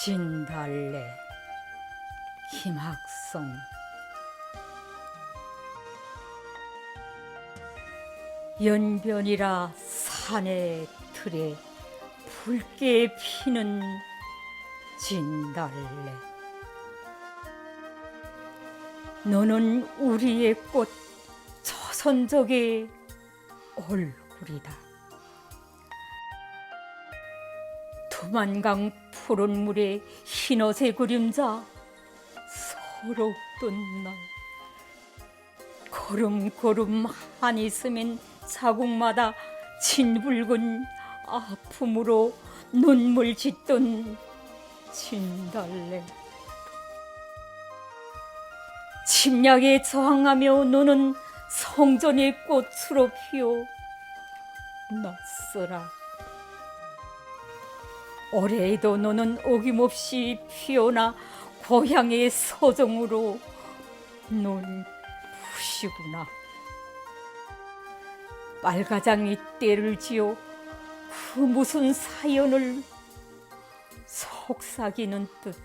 진달래 김학성. 연변이라 산의 틀에 붉게 피는 진달래. 너는 우리의 꽃 조선족의 얼굴이다 두만강 푸른 물에 흰옷의 그림자 서럽던 날 걸음걸음 한이 스민 자국마다 진붉은 아픔으로 눈물 짓던 진달래. 침략에 저항하며 너는 성전의 꽃으로 피어 낯설아 올해에도 너는 어김없이 피어나 고향의 서정으로 눈부시구나. 빨가장이 때를 지어 그 무슨 사연을 속삭이는 듯.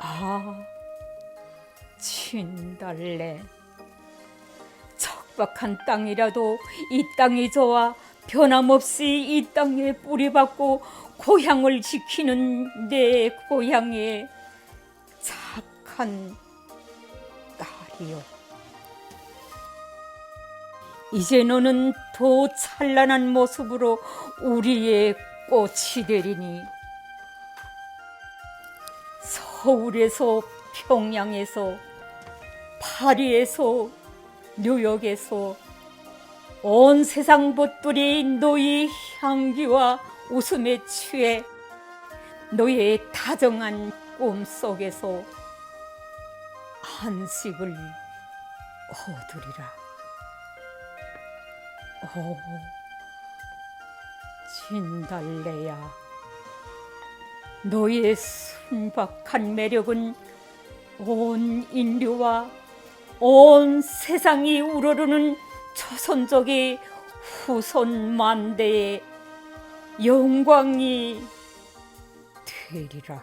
아, 진달래. 척박한 땅이라도 이 땅이 좋아 변함없이 이 땅에 뿌리박고 고향을 지키는 내 고향의 착한 딸이요. 이제 너는 더 찬란한 모습으로 우리의 꽃이 되리니 서울에서 평양에서 파리에서 뉴욕에서 온 세상 벗들이 너의 향기와 웃음에 취해 너의 다정한 꿈 속에서 한식을 얻으리라. 오, 진달래야, 너의 순박한 매력은 온 인류와 온 세상이 우러르는 조선족의 후손 만대의 영광이 되리라.